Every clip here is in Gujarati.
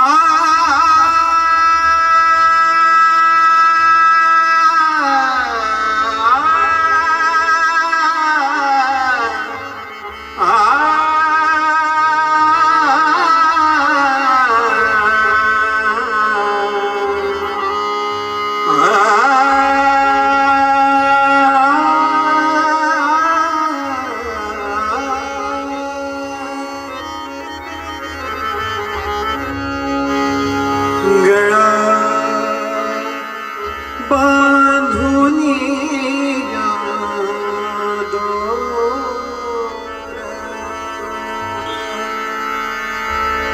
ಆ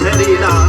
ધરી રા